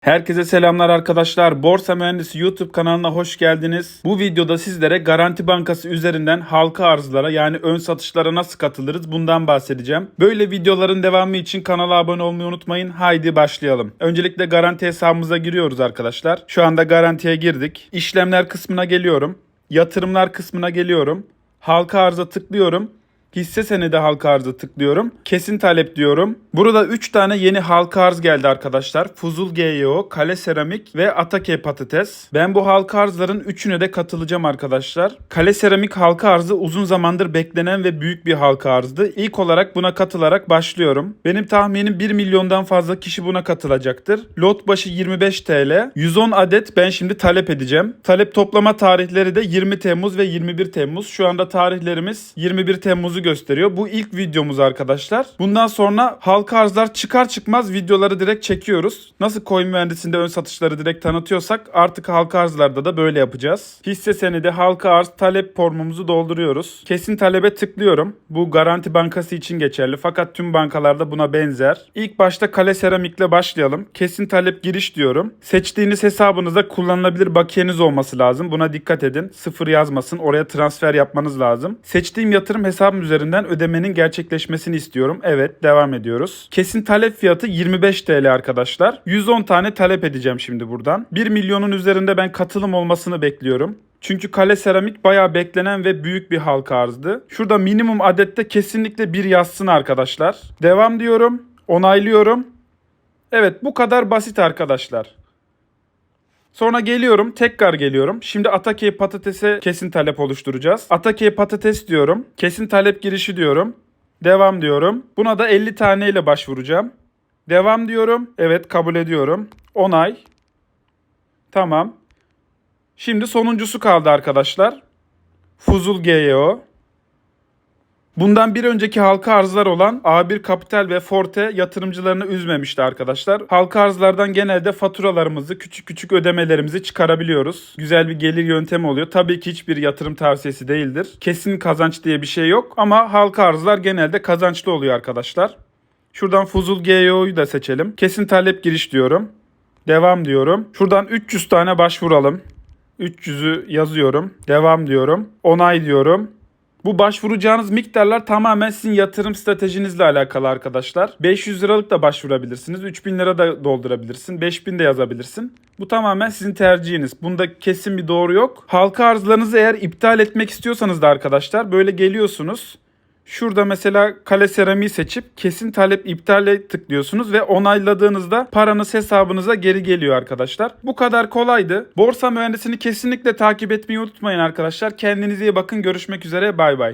Herkese selamlar arkadaşlar. Borsa Mühendisi YouTube kanalına hoş geldiniz. Bu videoda sizlere Garanti Bankası üzerinden halka arzlara yani ön satışlara nasıl katılırız bundan bahsedeceğim. Böyle videoların devamı için kanala abone olmayı unutmayın. Haydi başlayalım. Öncelikle garanti hesabımıza giriyoruz arkadaşlar. Şu anda garantiye girdik. İşlemler kısmına geliyorum. Yatırımlar kısmına geliyorum. Halka arza tıklıyorum. Hisse senedi halka arzı tıklıyorum. Kesin talep diyorum. Burada 3 tane yeni halka arz geldi arkadaşlar. Fuzul GYO, Kale Seramik ve Atake Patates. Ben bu halka arzların üçüne de katılacağım arkadaşlar. Kale Seramik halka arzı uzun zamandır beklenen ve büyük bir halka arzdı. İlk olarak buna katılarak başlıyorum. Benim tahminim 1 milyondan fazla kişi buna katılacaktır. Lot başı 25 TL. 110 adet ben şimdi talep edeceğim. Talep toplama tarihleri de 20 Temmuz ve 21 Temmuz. Şu anda tarihlerimiz 21 Temmuz'u gösteriyor. Bu ilk videomuz arkadaşlar. Bundan sonra halka arzlar çıkar çıkmaz videoları direkt çekiyoruz. Nasıl coin mühendisinde ön satışları direkt tanıtıyorsak artık halka arzlarda da böyle yapacağız. Hisse senedi halka arz talep formumuzu dolduruyoruz. Kesin talebe tıklıyorum. Bu Garanti Bankası için geçerli fakat tüm bankalarda buna benzer. İlk başta kale seramikle başlayalım. Kesin talep giriş diyorum. Seçtiğiniz hesabınızda kullanılabilir bakiyeniz olması lazım. Buna dikkat edin. Sıfır yazmasın. Oraya transfer yapmanız lazım. Seçtiğim yatırım hesabım üzerinden ödemenin gerçekleşmesini istiyorum. Evet devam ediyoruz. Kesin talep fiyatı 25 TL arkadaşlar. 110 tane talep edeceğim şimdi buradan. 1 milyonun üzerinde ben katılım olmasını bekliyorum. Çünkü kale seramik bayağı beklenen ve büyük bir halka arzdı. Şurada minimum adette kesinlikle bir yazsın arkadaşlar. Devam diyorum. Onaylıyorum. Evet bu kadar basit arkadaşlar. Sonra geliyorum tekrar geliyorum. Şimdi Atake patatese kesin talep oluşturacağız. Atake patates diyorum. Kesin talep girişi diyorum. Devam diyorum. Buna da 50 tane ile başvuracağım. Devam diyorum. Evet kabul ediyorum. Onay. Tamam. Şimdi sonuncusu kaldı arkadaşlar. Fuzul GYO. Bundan bir önceki halka arzlar olan A1 Kapital ve Forte yatırımcılarını üzmemişti arkadaşlar. Halka arzlardan genelde faturalarımızı, küçük küçük ödemelerimizi çıkarabiliyoruz. Güzel bir gelir yöntemi oluyor. Tabii ki hiçbir yatırım tavsiyesi değildir. Kesin kazanç diye bir şey yok ama halka arzlar genelde kazançlı oluyor arkadaşlar. Şuradan Fuzul GYO'yu da seçelim. Kesin talep giriş diyorum. Devam diyorum. Şuradan 300 tane başvuralım. 300'ü yazıyorum. Devam diyorum. Onay diyorum. Bu başvuracağınız miktarlar tamamen sizin yatırım stratejinizle alakalı arkadaşlar. 500 liralık da başvurabilirsiniz. 3000 lira da doldurabilirsin. 5000 de yazabilirsin. Bu tamamen sizin tercihiniz. Bunda kesin bir doğru yok. Halka arzlarınızı eğer iptal etmek istiyorsanız da arkadaşlar böyle geliyorsunuz. Şurada mesela kale seramiği seçip kesin talep iptale tıklıyorsunuz ve onayladığınızda paranız hesabınıza geri geliyor arkadaşlar. Bu kadar kolaydı. Borsa mühendisini kesinlikle takip etmeyi unutmayın arkadaşlar. Kendinize iyi bakın. Görüşmek üzere. Bay bay.